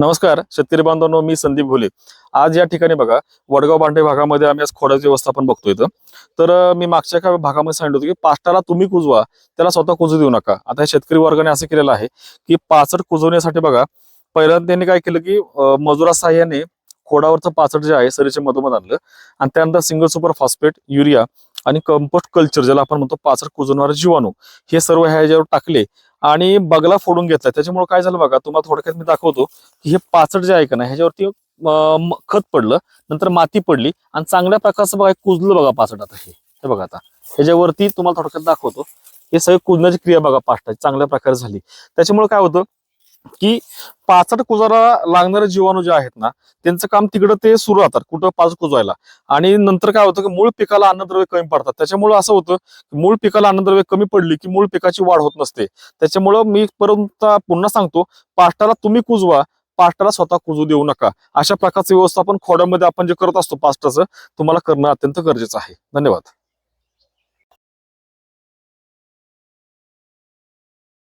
नमस्कार शेतकरी बांधवांनो मी संदीप घोले. आज या ठिकाणी बघा वडगाव भांडे भागामध्ये आम्ही आज खोडाचे व्यवस्थापन बघतो इथं. तर मी मागच्या एका भागामध्ये सांगितलं होतं की पाष्टाला तुम्ही कुजवा त्याला स्वतः कुजू देऊ नका. आता शेतकरी वर्गाने असं केलेलं आहे की पाचट कुजवण्यासाठी बघा पहिल्यांदा त्यांनी काय केलं की मजुरा साह्याने खोडावरचं पाचट जे आहे सरीचे मधोमध आणलं. आणि त्यानंतर सिंगल सुपर फॉस्फेट युरिया आणि कंपोस्ट कल्चर ज्याला आपण म्हणतो पाचट कुजवणारे जीवाणू हे सर्व ह्याच्यावर टाकले. आणि बगला फोडून घेतला त्याच्यामुळे काय झालं बघा तुम्हाला थोडक्यात मी दाखवतो की हे पाचट जे आहे का नाही ह्याच्यावरती खत पडलं नंतर माती पडली आणि चांगल्या प्रकारचं बघा कुजलं बघा पाचट आता हे. हे बघा आता. ह्याच्यावरती तुम्हाला थोडक्यात दाखवतो. हे सगळे कुजण्याची क्रिया बघा पाचटाची चांगल्या प्रकारे झाली. त्याच्यामुळे काय होतं की पाचट कुजारा लागणारे जीवाणू जे आहेत ना त्यांचं काम तिकडं ते सुरू राहतात कुठं पाच कुजवायला. आणि नंतर काय होतं की मूळ पिकाला अन्नद्रव्य कमी पडतात. त्याच्यामुळे असं होतं की मूळ पिकाला अन्नद्रव्य कमी पडली की मूळ पिकाची वाढ होत नसते. त्याच्यामुळं मी परत पुन्हा सांगतो पाष्टाला तुम्ही कुजवा पाष्टाला स्वतः कुजू देऊ नका. अशा प्रकारचं व्यवस्थापन खोड्यामध्ये आपण जे करत असतो पाष्टाचं तुम्हाला करणं अत्यंत गरजेचं आहे. धन्यवाद.